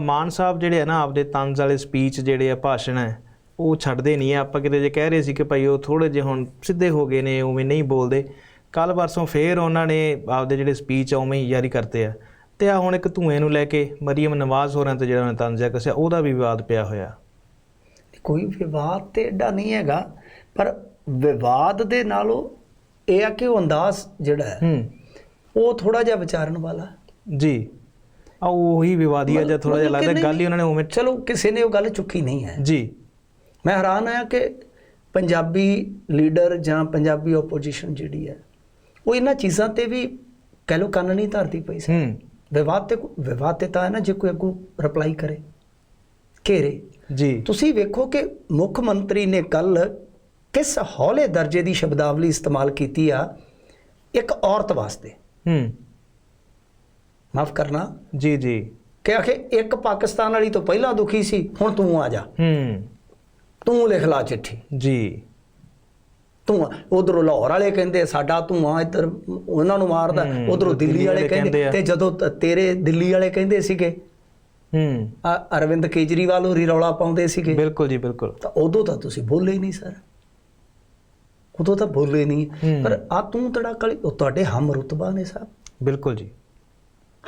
ਮਾਨ ਸਾਹਿਬ ਜਿਹੜੇ ਆ ਨਾ ਆਪਦੇ ਤੰਜ਼ ਵਾਲੇ ਸਪੀਚ ਜਿਹੜੇ ਆ ਭਾਸ਼ਣ ਹੈ ਉਹ ਛੱਡਦੇ ਨਹੀਂ ਆ। ਆਪਾਂ ਕਿਤੇ ਜੇ ਕਹਿ ਰਹੇ ਸੀ ਕਿ ਭਾਈ ਉਹ ਥੋੜੇ ਜਿਹੇ ਹੁਣ ਸਿੱਧੇ ਹੋ ਗਏ ਨੇ ਉਵੇਂ ਨਹੀਂ ਬੋਲਦੇ। ਕੱਲ ਪਰਸੋਂ ਫੇਰ ਉਹਨਾਂ ਨੇ ਆਪਦੇ ਜਿਹੜੇ ਸਪੀਚ ਆ ਉਵੇਂ ਹੀ ਜਾਰੀ ਕਰਤੇ ਆ। ਤੇ ਆ ਹੁਣ ਇੱਕ ਧੂਏ ਨੂੰ ਲੈ ਕੇ ਮਰੀਮ ਨਵਾਜ਼ ਹੋਰਾਂ ਤੇ ਜਿਹੜਾ ਉਹਨੇ ਤੰਜ਼ ਕੱਸਿਆ ਉਹਦਾ ਵੀ ਵਿਵਾਦ ਪਿਆ ਹੋਇਆ। ਕੋਈ ਵਿਵਾਦ ਤੇ ਐਡਾ ਨਹੀਂ ਹੈਗਾ ਪਰ ਵਿਵਾਦ ਦੇ ਨਾਲੋਂ ਇਹ ਆ ਕਿ ਉਹ ਅੰਦਾਜ਼ ਜਿਹੜਾ ਹੂੰ ਉਹ ਥੋੜਾ ਜਿਹਾ ਵਿਚਾਰਨ ਵਾਲਾ। ਜੀ। ਆ ਉਹੀ ਵਿਵਾਦੀਆ ਜਾਂ ਥੋੜਾ ਜਿਹਾ ਲੱਗਦਾ ਗੱਲ ਹੀ ਉਹਨਾਂ ਨੇ ਉਵੇਂ ਚਲੋ ਕਿਸੇ ਨੇ ਉਹ ਗੱਲ ਚੁੱਕੀ ਨਹੀਂ ਹੈ। ਜੀ। ਮੈਂ ਹੈਰਾਨ ਆ ਕਿ ਪੰਜਾਬੀ ਲੀਡਰ ਜਾਂ ਪੰਜਾਬੀ ਆਪੋਜੀਸ਼ਨ ਜਿਹੜੀ ਹੈ ਉਹ ਇਹਨਾਂ ਚੀਜ਼ਾਂ ਤੇ ਵੀ ਕਹਿ ਲੋ ਕੰਨ ਨਹੀਂ ਧਰਦੀ ਪਈ ਸੀ। ਵਿਵਾਦ ਤੇ ਵਿਵਾਦ ਤੇ ਤਾਂ ਹੈ ਨਾ ਜੇ ਕੋਈ ਅੱਗੋਂ ਰਿਪਲਾਈ ਕਰੇ। ਘੇਰੇ। ਜੀ। ਤੁਸੀਂ ਵੇਖੋ ਕਿ ਮੁੱਖ ਮੰਤਰੀ ਨੇ ਕੱਲ ਕਿਸ ਹੌਲੇ ਦਰਜੇ ਦੀ ਸ਼ਬਦਾਵਲੀ ਇਸਤੇਮਾਲ ਕੀਤੀ ਆ ਇੱਕ ਔਰਤ ਵਾਸਤੇ। ਹੂੰ। ਮਾਫ ਕਰਨਾ। ਜੀ ਜੀ। ਕਿ ਆਖੇ ਇੱਕ ਪਾਕਿਸਤਾਨ ਵਾਲੀ ਤੋਂ ਪਹਿਲਾਂ ਦੁਖੀ ਸੀ ਹੁਣ ਤੂੰ ਆ ਜਾ। ਹੂੰ। ਤੂੰ ਲਿਖ ਲਾ ਚਿੱਠੀ। ਜੀ। ਧੂਆਂ ਉਧਰੋਂ ਲਾਹੌਰ ਵਾਲੇ ਕਹਿੰਦੇ ਸਾਡਾ ਧੂਆਂ ਇੱਧਰ ਉਹਨਾਂ ਨੂੰ ਮਾਰਦਾ। ਉਧਰੋਂ ਦਿੱਲੀ ਵਾਲੇ ਕਹਿੰਦੇ। ਤੇ ਜਦੋਂ ਤੇਰੇ ਦਿੱਲੀ ਵਾਲੇ ਕਹਿੰਦੇ ਸੀਗੇ ਹੂੰ। ਆ ਅਰਵਿੰਦ ਕੇਜਰੀਵਾਲ ਹੋਰੀ ਰੌਲਾ ਪਾਉਂਦੇ ਸੀਗੇ। ਬਿਲਕੁਲ ਜੀ ਬਿਲਕੁਲ। ਤਾਂ ਉਦੋਂ ਤਾਂ ਤੁਸੀਂ ਬੋਲੇ ਹੀ ਨਹੀਂ ਸਰ। ਉਦੋਂ ਤਾਂ ਬੋਲੇ ਨਹੀਂ। ਪਰ ਆ ਤੂੰ ਤੜਾ ਕਲੀ ਉਹ ਤੁਹਾਡੇ ਹਮ ਰੁਤਬਾ ਨੇ ਸਾਹਿਬ ਬਿਲਕੁਲ ਜੀ।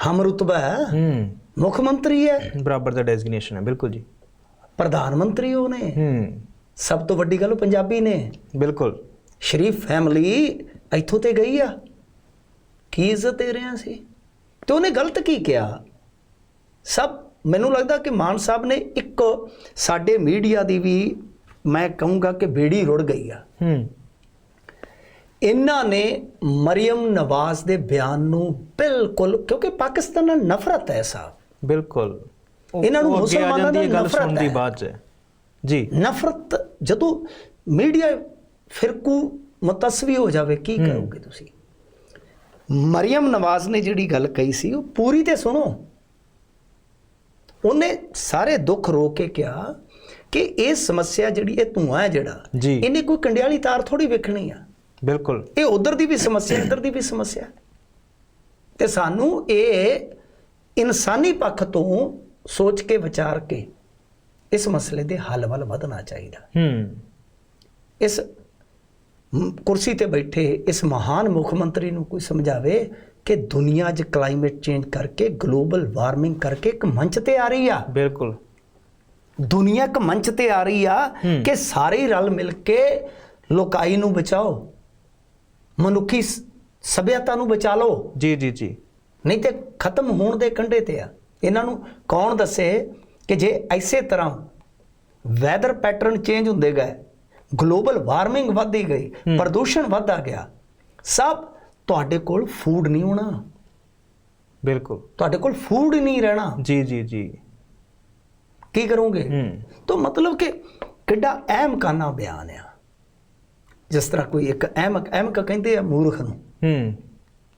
ਹਮ ਰੁਤਬਾ ਹੈ। ਹੂੰ। ਮੁੱਖ ਮੰਤਰੀ ਹੈ। ਬਰਾਬਰ ਦਾ ਡੈਜ਼ਿਗਨੇਸ਼ਨ ਹੈ ਬਿਲਕੁਲ ਜੀ। ਪ੍ਰਧਾਨ ਮੰਤਰੀ ਉਹ ਨੇ ਹੂੰ। ਸਭ ਤੋਂ ਵੱਡੀ ਗੱਲ ਉਹ ਪੰਜਾਬੀ ਨੇ। ਬਿਲਕੁਲ। ਸ਼ਰੀਫ ਫੈਮਿਲੀ ਇੱਥੋਂ ਤੇ ਗਈ ਆ। ਕੀ ਇੱਜ਼ਤ ਦੇ ਰਿਹਾ ਸੀ? ਤੇ ਉਹਨੇ ਗਲਤ ਕੀ ਕਿਹਾ? ਸਭ ਮੈਨੂੰ ਲੱਗਦਾ ਕਿ ਮਾਨ ਸਾਹਿਬ ਨੇ ਇੱਕ ਸਾਡੇ ਮੀਡੀਆ ਦੀ ਵੀ ਮੈਂ ਕਹੂੰਗਾ ਕਿ ਬੇੜੀ ਰੁੜ ਗਈ ਆ। ਹੂੰ। ਇਹਨਾਂ ਨੇ ਮਰੀਮ ਨਵਾਜ਼ ਦੇ ਬਿਆਨ ਨੂੰ ਬਿਲਕੁਲ ਕਿਉਂਕਿ ਪਾਕਿਸਤਾਨ ਨਾਲ ਨਫ਼ਰਤ ਹੈ ਸਾਹਿਬ ਬਿਲਕੁਲ। ਇਹਨਾਂ ਨੂੰ ਮੁਸਲਮਾਨਾਂ ਹੈ ਗੱਲ ਨਫ਼ਰਤ ਸੁਣਨ ਦੀ ਹੈ। ਬਾਅਦ ਚ। ਜੀ। ਨਫ਼ਰਤ ਜਦੋਂ ਮੀਡੀਆ ਫਿਰਕੂ ਮੁਤਸਵੀ ਹੋ ਜਾਵੇ ਕੀ ਹੂੰ। ਕਰੋਗੇ ਤੁਸੀਂ? ਮਰੀਮ ਨਵਾਜ਼ ਨੇ ਜਿਹੜੀ ਗੱਲ ਕਹੀ ਸੀ ਉਹ ਪੂਰੀ ਤੇ ਸੁਣੋ। ਉਹਨੇ ਸਾਰੇ ਦੁੱਖ ਰੋ ਕੇ ਕਿਹਾ ਕਿ ਇਹ ਸਮੱਸਿਆ ਜਿਹੜੀ ਇਹ ਧੂਆਂ ਹੈ ਜਿਹੜਾ ਜੀ। ਇਹਨੇ ਕੋਈ ਕੰਡਿਆਲੀ ਤਾਰ ਥੋੜੀ ਵੇਖਣੀ ਆ। ਬਿਲਕੁਲ। ਇਹ ਉਧਰ ਦੀ ਵੀ ਸਮੱਸਿਆ ਇੱਧਰ ਦੀ ਵੀ ਸਮੱਸਿਆ। ਤੇ ਸਾਨੂੰ ਇਹ ਇਨਸਾਨੀ ਪੱਖ ਤੋਂ ਸੋਚ ਕੇ ਵਿਚਾਰ ਕੇ ਇਸ ਮਸਲੇ ਦੇ ਹੱਲ ਵੱਲ ਵਧਣਾ ਚਾਹੀਦਾ। ਹੂੰ। ਇਸ ਕੁਰਸੀ ਤੇ ਬੈਠੇ ਇਸ ਮਹਾਨ ਮੁੱਖ ਮੰਤਰੀ ਨੂੰ ਕੋਈ ਸਮਝਾਵੇ ਕਿ ਦੁਨੀਆ 'ਚ ਕਲਾਈਮੇਟ ਚੇਂਜ ਕਰਕੇ ਗਲੋਬਲ ਵਾਰਮਿੰਗ ਕਰਕੇ ਇੱਕ ਮੰਚ ਤੇ ਆ ਰਹੀ ਆ। ਬਿਲਕੁਲ। ਦੁਨੀਆ ਇੱਕ ਮੰਚ ਤੇ ਆ ਰਹੀ ਆ। ਕਿ ਸਾਰੇ ਰਲ ਮਿਲ ਕੇ ਲੋਕਾਈ ਨੂੰ ਬਚਾਓ। ਮਨੁੱਖੀ ਸਭਿਅਤਾ ਨੂੰ ਬਚਾ ਲਓ। ਜੀ ਜੀ ਜੀ। ਨਹੀਂ ਤੇ ਖਤਮ ਹੋਣ ਦੇ ਕੰਢੇ ਤੇ ਆ। ਇਹਨਾਂ ਨੂੰ ਕੌਣ ਦੱਸੇ ਕਿ ਜੇ ਐਸੇ ਤਰ੍ਹਾਂ ਵੈਦਰ ਪੈਟਰਨ ਚੇਂਜ ਹੁੰਦੇ ਗਏ ਗਲੋਬਲ ਵਾਰਮਿੰਗ ਵੱਧਦੀ ਗਈ। ਪ੍ਰਦੂਸ਼ਣ ਵੱਧਦਾ ਗਿਆ ਸਭ ਤੁਹਾਡੇ ਕੋਲ ਫੂਡ ਨਹੀਂ ਹੋਣਾ। ਬਿਲਕੁਲ। ਤੁਹਾਡੇ ਕੋਲ ਫੂਡ ਨਹੀਂ ਰਹਿਣਾ। ਜੀ ਜੀ ਜੀ। ਕੀ ਕਰੋਗੇ? ਹੂੰ। ਤਾਂ ਮਤਲਬ ਕਿ ਕਿੱਡਾ ਅਹਿਮ ਕਾਨਾ ਬਿਆਨ ਆ। ਜਿਸ ਤਰ੍ਹਾਂ ਕੋਈ ਇੱਕ ਅਹਿਮ ਅਹਿਮ ਕਹਿੰਦੇ ਆ ਮੂਰਖ ਨੂੰ। ਹੂੰ।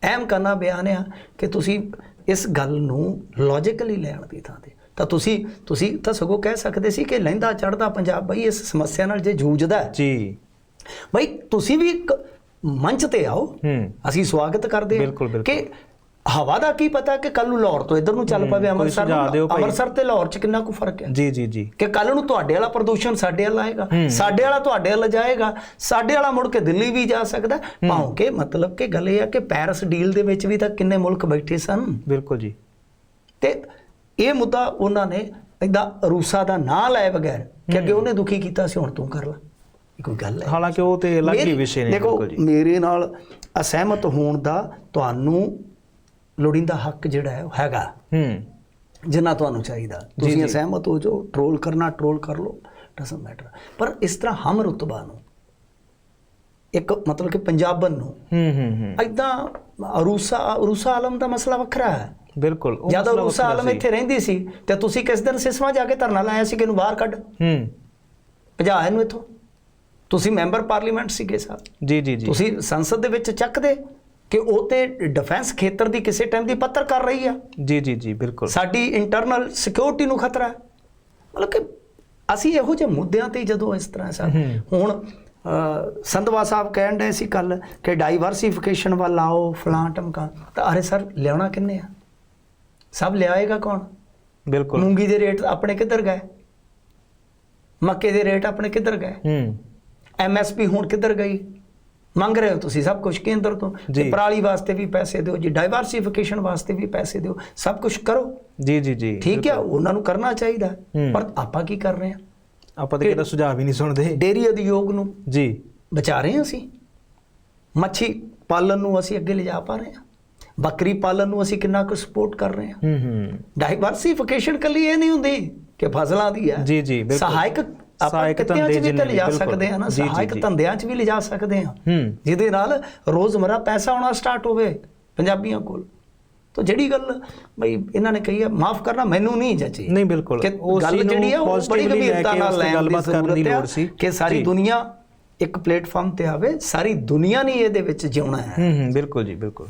ਅਹਿਮ ਕਰਨਾ ਬਿਆਨ ਆ ਕਿ ਤੁਸੀਂ ਇਸ ਗੱਲ ਨੂੰ ਲੌਜੀਕਲੀ ਲੈਣ ਦੀ ਥਾਂ ਤੇ। ਤਾਂ ਤੁਸੀਂ ਤੁਸੀਂ ਤਾਂ ਸਗੋਂ ਕਹਿ ਸਕਦੇ ਸੀ ਕਿ ਲਹਿੰਦਾ ਚੜਦਾ ਪੰਜਾਬ ਬਈ ਇਸ ਸਮੱਸਿਆ ਨਾਲ ਜੇ ਜੂਝਦਾ ਜੀ। ਬਈ ਤੁਸੀਂ ਵੀ ਇੱਕ ਮੰਚ ਤੇ ਆਓ। ਹੂੰ। ਅਸੀਂ ਸਵਾਗਤ ਕਰਦੇ ਹਾਂ ਬਿਲਕੁਲ, ਬਿਲਕੁਲ। ਕਿ ਹਵਾ ਦਾ ਕੀ ਪਤਾ ਕਿ ਕੱਲ ਨੂੰ ਲਾਹੌਰ ਤੋਂ ਇੱਧਰ ਨੂੰ ਚੱਲ ਪਵੇ ਅੰਮ੍ਰਿਤਸਰ। ਅੰਮ੍ਰਿਤਸਰ ਤੇ ਲਾਹੌਰ 'ਚ ਕਿੰਨਾ ਕੁ ਫ਼ਰਕ ਹੈ? ਜੀ ਜੀ ਜੀ। ਕਿ ਕੱਲ ਨੂੰ ਤੁਹਾਡੇ ਵਾਲਾ ਪ੍ਰਦੂਸ਼ਣ ਸਾਡੇ ਵੱਲ ਆਏਗਾ। ਸਾਡੇ ਵਾਲਾ ਤੁਹਾਡੇ ਵੱਲ ਜਾਏਗਾ ਸਾਡੇ ਵਾਲਾ ਮੁੜ ਕੇ ਦਿੱਲੀ ਵੀ ਜਾ ਸਕਦਾ। ਭਾਵੇਂ ਕਿ ਮਤਲਬ ਕਿ ਗੱਲ ਇਹ ਆ ਕਿ ਪੈਰਿਸ ਡੀਲ ਦੇ ਵਿੱਚ ਵੀ ਤਾਂ ਕਿੰਨੇ ਮੁਲਕ ਬੈਠੇ ਸਨ। ਬਿਲਕੁਲ ਜੀ। ਤੇ ਇਹ ਮੁੱਦਾ ਉਹਨਾਂ ਨੇ ਇਦਾਂ ਰੂਸਾ ਦਾ ਨਾਂ ਲਏ ਬਗੈਰ ਕਿ ਅੱਗੇ ਉਹਨੇ ਦੁਖੀ ਕੀਤਾ ਸੀ ਹੁਣ ਤੂੰ ਕਰ ਲੈ। ਕੋਈ ਗੱਲ ਹੈ। ਹਾਲਾਂਕਿ ਉਹ ਤੇ ਅਲੱਗ ਹੀ ਵਿਸ਼ੇ ਨੇ ਦੇਖੋ ਬਿਲਕੁਲ ਜੀ। ਮੇਰੇ ਨਾਲ ਅਸਹਿਮਤ ਹੋਣ ਦਾ ਤੁਹਾਨੂੰ ਲੋੜੀਂਦਾ ਹੱਕ ਜਿਹੜਾ ਹੈ ਉਹ ਹੈਗਾ। ਹੂੰ। ਜਿੰਨਾ ਤੁਹਾਨੂੰ ਚਾਹੀਦਾ। ਜੀ, ਤੁਸੀਂ ਜੀ। ਅਸਹਿਮਤ ਹੋ ਜਾਓ ਟਰੋਲ ਕਰਨਾ ਟਰੋਲ ਕਰ ਲਓ ਡਸਨਟ ਮੈਟਰ ਪਰ ਇਸ ਤਰ੍ਹਾਂ ਹਮ ਰੁਤਬਾ ਨੂੰ ਇੱਕ ਮਤਲਬ ਕਿ ਪੰਜਾਬਨ ਨੂੰ ਹੂੰ ਹੂੰ ਹੂੰ। ਐਦਾਂ ਅਰੂਸਾ ਅਰੂਸਾ ਆਲਮ ਦਾ ਮਸਲਾ ਵੱਖਰਾ ਹੈ। ਬਿਲਕੁਲ ਜਦੋਂ ਅਰੂਸਾ ਆਲਮ। ਇੱਥੇ ਰਹਿੰਦੀ ਸੀ ਤੇ ਤੁਸੀਂ ਕਿਸ ਦਿਨ ਸਿਸਵਾ ਜਾ ਕੇ ਧਰਨਾ ਲਾਇਆ ਸੀ ਕਿ ਇਹਨੂੰ ਬਾਹਰ ਕੱਢ? ਹੂੰ। ਭਜਾ ਇਹਨੂੰ ਇੱਥੋਂ। ਤੁਸੀਂ ਮੈਂਬਰ ਪਾਰਲੀਮੈਂਟ ਸੀਗੇ ਸਾਹਿਬ ਜੀ ਜੀ ਜੀ। ਤੁਸੀਂ ਸੰਸਦ ਦੇ ਵਿੱਚ ਚੱਕਦੇ। ਕਿ ਉਹ ਤੇ ਡਿਫੈਂਸ ਖੇਤਰ ਦੀ ਕਿਸੇ ਟਾਈਮ ਦੀ ਪੱਤਰ ਕਰ ਰਹੀ ਆ। ਜੀ ਜੀ ਜੀ ਬਿਲਕੁਲ। ਸਾਡੀ ਇੰਟਰਨਲ ਸਿਕਿਉਰਿਟੀ ਨੂੰ ਖਤਰਾ ਹੈ। ਮਤਲਬ ਕਿ ਅਸੀਂ ਇਹੋ ਜਿਹੇ ਮੁੱਦਿਆਂ ਤੇ ਜਦੋਂ ਇਸ ਤਰ੍ਹਾਂ ਹੂੰ। ਹੁਣ ਸੰਧਵਾ ਸਾਹਿਬ ਕਹਿਣ ਡਏ ਸੀ ਕੱਲ ਕਿ ਡਾਈਵਰਸਿਫਿਕੇਸ਼ਨ ਵੱਲ ਆਓ ਫਲਾਂ ਟਮਕਾ ਤਾਂ ਅਰੇ ਸਰ ਲਿਆਉਣਾ ਕਿੰਨੇ ਆ? ਸਭ ਲਿਆਏਗਾ ਕੌਣ? ਬਿਲਕੁਲ। ਮੂੰਗੀ ਦੇ ਰੇਟ ਆਪਣੇ ਕਿੱਧਰ ਗਏ? ਮੱਕੇ ਦੇ ਰੇਟ ਆਪਣੇ ਕਿੱਧਰ ਗਏ? ਹੂੰ। ਐਮਐਸਪੀ ਹੁਣ ਕਿੱਧਰ ਗਈ? ਮੰਗ ਰਹੇ ਹੋ ਤੁਸੀਂ ਸਭ ਕੁਝ ਕੇਂਦਰ ਤੋਂ। ਤੇ ਪਰਾਲੀ ਵਾਸਤੇ ਵੀ ਪੈਸੇ ਦਿਓ ਜੀ ਡਾਈਵਰਸਿਫਿਕੇਸ਼ਨ ਵਾਸਤੇ ਵੀ ਪੈਸੇ ਦਿਓ ਸਭ ਕੁਝ ਕਰੋ। ਜੀ ਜੀ ਜੀ ਠੀਕ ਹੈ ਉਹਨਾਂ ਨੂੰ ਕਰਨਾ ਚਾਹੀਦਾ। ਪਰ ਆਪਾਂ ਕੀ ਕਰ ਰਹੇ ਹਾਂ? ਆਪਾਂ ਤਾਂ ਕਿਹਦਾ ਸੁਝਾਅ ਵੀ ਨਹੀਂ ਸੁਣਦੇ। ਡੇਰੀ ਉਦਯੋਗ ਨੂੰ ਜੀ। ਬਚਾ ਰਹੇ ਹਾਂ ਅਸੀਂ? ਮੱਛੀ ਪਾਲਣ ਨੂੰ ਅਸੀਂ ਅੱਗੇ ਲਿਜਾ ਪਾ ਰਹੇ ਹਾਂ? ਬੱਕਰੀ ਪਾਲਣ ਨੂੰ ਅਸੀਂ ਕਿੰਨਾ ਕੁ ਸਪੋਰਟ ਕਰ ਰਹੇ ਹਾਂ? ਹੂੰ ਹੂੰ। ਡਾਈਵਰਸਿਫਿਕੇਸ਼ਨ ਕੱਲੀ ਇਹ ਨਹੀਂ ਹੁੰਦੀ ਕਿ ਫਸਲਾਂ ਦੀ ਹੈ। ਜੀ, ਜੀ, ਬਿਲਕੁਲ। ਸਹਾਇਕ ਸਹਾਇਕ ਧੰਦੇ ਜਿੰਨੇ ਲਿਜਾ। ਸਕਦੇ ਹਾਂ ਨਾ ਸਹਾਇਕ। ਧੰਦਿਆਂ 'ਚ ਵੀ ਲਿਜਾ ਸਕਦੇ ਹਾਂ ਜਿਹਦੇ ਨਾਲ ਰੋਜ਼ਮਰਾ ਪੈਸਾ ਆਉਣਾ ਸਟਾਰਟ ਹੋਵੇ ਪੰਜਾਬੀਆਂ ਕੋਲ ਤਾਂ ਜਿਹੜੀ ਗੱਲ ਬਈ ਇਹਨਾਂ ਨੇ ਕਹੀ ਹੈ ਮਾਫ ਕਰਨਾ ਮੈਨੂੰ ਨਹੀਂ ਜੱਜੀ ਨਹੀਂ, ਬਿਲਕੁਲ। ਗੱਲ ਜਿਹੜੀ ਆ ਉਹ ਬੜੀ ਗੰਭੀਰਤਾ ਨਾਲ ਲੈਣ ਦੀ ਗੱਲਬਾਤ ਕਰਨ ਦੀ ਲੋੜ ਸੀ। ਕਿ ਸਾਰੀ। ਦੁਨੀਆ ਇੱਕ ਪਲੇਟਫਾਰਮ ਤੇ ਆਵੇ ਸਾਰੀ ਦੁਨੀਆ ਨੇ ਇਹਦੇ ਵਿੱਚ ਜਿਉਣਾ ਹੈ ਹੂੰ ਹੂੰ ਬਿਲਕੁਲ ਜੀ ਬਿਲਕੁਲ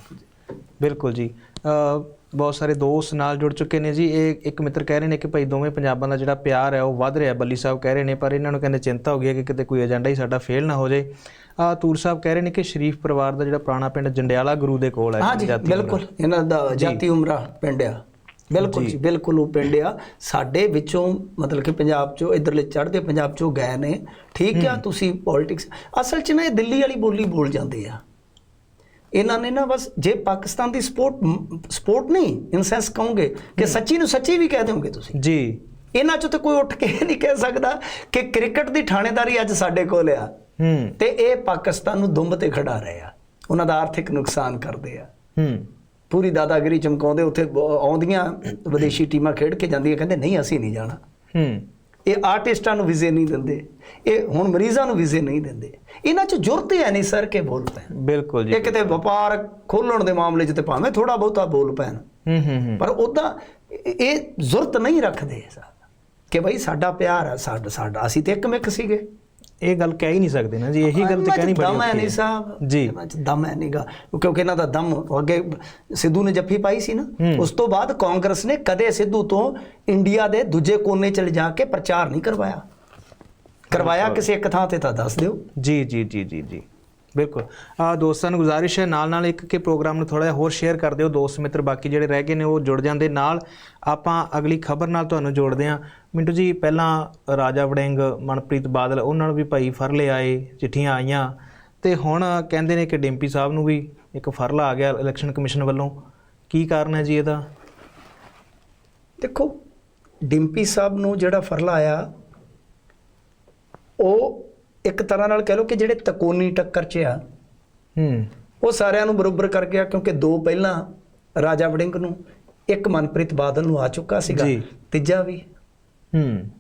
ਬਿਲਕੁਲ ਜੀ ਅ, ਬਹੁਤ ਸਾਰੇ ਦੋਸਤ ਨਾਲ ਜੁੜ ਚੁੱਕੇ ਨੇ ਜੀ। ਇਹ ਇੱਕ ਮਿੱਤਰ ਕਹਿ ਰਹੇ ਨੇ ਕਿ ਭਾਈ ਦੋਵੇਂ ਪੰਜਾਬਾਂ ਦਾ ਜਿਹੜਾ ਪਿਆਰ ਹੈ ਉਹ ਵੱਧ ਰਿਹਾ। ਬੱਲੀ ਸਾਹਿਬ ਕਹਿ ਰਹੇ ਨੇ ਪਰ ਇਹਨਾਂ ਨੂੰ ਕਹਿੰਦੇ ਚਿੰਤਾ ਹੋ ਗਈ ਹੈ ਕਿ ਕਿਤੇ ਕੋਈ ਏਜੰਡਾ ਹੀ ਸਾਡਾ ਫੇਲ ਨਾ ਹੋ ਜਾਏ। ਆ ਤੂਰ ਸਾਹਿਬ ਕਹਿ ਰਹੇ ਨੇ ਕਿ ਸ਼ਰੀਫ ਪਰਿਵਾਰ ਦਾ ਜਿਹੜਾ ਪੁਰਾਣਾ ਪਿੰਡ ਜੰਡਿਆਲਾ ਗੁਰੂ ਦੇ ਕੋਲ ਹੈ ਹਾਂ ਜੀ ਜਾਤੀ ਬਿਲਕੁਲ। ਇਹਨਾਂ ਦਾ ਜਾਤੀ ਉਮਰਾ ਪਿੰਡ ਆ। ਬਿਲਕੁਲ ਜੀ ਬਿਲਕੁਲ ਉਹ ਪਿੰਡ ਆ। ਸਾਡੇ ਵਿੱਚੋਂ ਮਤਲਬ ਕਿ ਪੰਜਾਬ ਚੋਂ ਇਧਰਲੇ ਚੜ੍ਹਦੇ ਪੰਜਾਬ ਚੋਂ ਗਏ ਨੇ। ਠੀਕ ਆ ਤੁਸੀਂ ਪੋਲਿਟਿਕਸ ਅਸਲ 'ਚ ਨਾ ਇਹ ਦਿੱਲੀ ਵਾਲੀ ਬੋਲੀ ਬੋਲ ਜਾਂਦੇ ਆ। ਇਹਨਾਂ ਨੇ ਨਾ ਬਸ ਜੇ ਪਾਕਿਸਤਾਨ ਦੀ ਸਪੋਰਟ ਸਪੋਰਟ ਨਹੀਂ ਇਨਸੈਂਸ ਕਹੋਗੇ ਕਿ ਸੱਚੀ ਨੂੰ ਸੱਚੀ ਵੀ ਕਹਿ ਦਿਓਗੇ ਤੁਸੀਂ। ਜੀ। ਇਹਨਾਂ 'ਚੋਂ ਤਾਂ ਕੋਈ ਉੱਠ ਕੇ ਨਹੀਂ ਕਹਿ ਸਕਦਾ ਕਿ ਕ੍ਰਿਕਟ ਦੀ ਥਾਣੇਦਾਰੀ ਅੱਜ ਸਾਡੇ ਕੋਲ ਆ। ਹੂੰ। ਤੇ ਇਹ ਪਾਕਿਸਤਾਨ ਨੂੰ ਦੁੰਬ ਤੇ ਖੜਾ ਰਹੇ ਆ। ਉਹਨਾਂ ਦਾ ਆਰਥਿਕ ਨੁਕਸਾਨ ਕਰਦੇ ਆ। ਹੂੰ। ਪੂਰੀ ਦਾਦਾਗਿਰੀ ਚਮਕਾਉਂਦੇ ਉੱਥੇ ਆਉਂਦੀਆਂ ਵਿਦੇਸ਼ੀ ਟੀਮਾਂ ਖੇਡ ਕੇ ਜਾਂਦੀਆਂ ਕਹਿੰਦੇ ਨਹੀਂ ਅਸੀਂ ਨਹੀਂ ਜਾਣਾ। ਹੂੰ। ਇਹ ਆਰਟਿਸਟਾਂ ਨੂੰ ਵੀਜ਼ੇ ਨਹੀਂ ਦਿੰਦੇ ਇਹ ਹੁਣ ਮਰੀਜ਼ਾਂ ਨੂੰ ਵੀਜ਼ੇ ਨਹੀਂ ਦਿੰਦੇ। ਇਹਨਾਂ 'ਚ ਜ਼ਰੂਰਤ ਹੈ ਨਹੀਂ ਸਰ ਕੇ ਬੋਲ ਪੈਣ। ਬਿਲਕੁਲ ਜੀ ਇਹ ਕਿਤੇ ਵਪਾਰ ਖੋਲਣ ਦੇ ਮਾਮਲੇ 'ਚ ਤੇ ਭਾਵੇਂ ਥੋੜਾ ਬਹੁਤਾ ਬੋਲ ਪੈਣ। ਹੂੰ ਹੂੰ ਹੂੰ। ਪਰ ਉਦਾਂ ਇਹ ਜ਼ਰੂਰਤ ਨਹੀਂ ਰੱਖਦੇ ਸਰ। ਕਿ ਭਾਈ ਸਾਡਾ ਪਿਆਰ ਹੈ ਸਾਡਾ ਸਾਡਾ ਅਸੀਂ ਤੇ ਇੱਕ ਮਿੱਕ ਸੀਗੇ। ਇਹ ਗੱਲ ਕਹਿ ਹੀ ਨਹੀਂ ਸਕਦੇ ਨਾ ਜੀ ਇਹੀ ਗੱਲ ਤੇ ਕਹਿਣੀ ਬੜੀ ਦਮ ਹੈ ਨਹੀਂ ਸਾਹਿਬ। ਜੀ। ਦਮ ਹੈ ਨਹੀਂਗਾ ਕਿਉਂਕਿ ਇਹਨਾਂ ਦਾ ਦਮ ਅੱਗੇ ਸਿੱਧੂ ਨੇ ਜੱਫੀ ਪਾਈ ਸੀ ਨਾ। ਉਸ ਤੋਂ ਬਾਅਦ ਕਾਂਗਰਸ ਨੇ ਕਦੇ ਸਿੱਧੂ ਤੋਂ ਇੰਡੀਆ ਦੇ ਦੂਜੇ ਕੋਨੇ ਚਲੇ ਜਾ ਕੇ ਪ੍ਰਚਾਰ ਨਹੀਂ ਕਰਵਾਇਆ। ਕਰਵਾਇਆ ਕਿਸੇ ਇੱਕ ਥਾਂ ਤੇ ਤਾਂ ਦੱਸ ਦਿਓ। ਜੀ ਜੀ ਜੀ ਜੀ ਜੀ। ਬਿਲਕੁਲ। ਆ ਦੋਸਤਾਂ ਨੂੰ ਗੁਜ਼ਾਰਿਸ਼ ਹੈ ਨਾਲ ਨਾਲ ਇੱਕ ਕਿ ਪ੍ਰੋਗਰਾਮ ਨੂੰ ਥੋੜਾ ਜਿਹਾ ਹੋਰ ਸ਼ੇਅਰ ਕਰ ਦਿਓ। ਦੋਸਤ ਮਿੱਤਰ ਬਾਕੀ ਜਿਹੜੇ ਰਹਿ ਗਏ ਨੇ ਉਹ ਜੁੜ ਜਾਂਦੇ ਨਾਲ। ਆਪਾਂ ਅਗਲੀ ਖਬਰ ਨਾਲ ਤੁਹਾਨੂੰ ਜੋੜਦੇ ਹਾਂ। ਮਿੰਟੂ ਜੀ, ਪਹਿਲਾਂ ਰਾਜਾ ਵੜਿੰਗ, ਮਨਪ੍ਰੀਤ ਬਾਦਲ, ਉਹਨਾਂ ਨੂੰ ਵੀ ਭਾਈ ਫਰਲੇ ਆਏ, ਚਿੱਠੀਆਂ ਆਈਆਂ। ਤੇ ਹੁਣ ਕਹਿੰਦੇ ਨੇ ਕਿ ਡਿੰਪੀ ਸਾਹਿਬ ਨੂੰ ਵੀ ਇੱਕ ਫਰਲਾ ਆ ਗਿਆ ਇਲੈਕਸ਼ਨ ਕਮਿਸ਼ਨ ਵੱਲੋਂ। ਕੀ ਕਾਰਨ ਹੈ ਜੀ ਇਹਦਾ? ਦੇਖੋ, ਡਿੰਪੀ ਸਾਹਿਬ ਨੂੰ ਜਿਹੜਾ ਫਰਲਾ ਆਇਆ, ਉਹ ਇੱਕ ਤਰ੍ਹਾਂ ਨਾਲ ਕਹਿ ਲਓ ਕਿ ਜਿਹੜੇ ਤਕੋਨੀ ਟੱਕਰ 'ਚ ਆ ਹੂੰ। ਉਹ ਸਾਰਿਆਂ ਨੂੰ ਬਰੋਬਰ ਕਰ ਗਿਆ ਕਿਉਂਕਿ ਦੋ ਪਹਿਲਾਂ ਰਾਜਾ ਵੜਿੰਗ ਨੂੰ ਇੱਕ ਮਨਪ੍ਰੀਤ ਬਾਦਲ ਨੂੰ ਆ ਚੁੱਕਾ ਸੀਗਾ। ਤੀਜਾ ਵੀ। ਹੂੰ।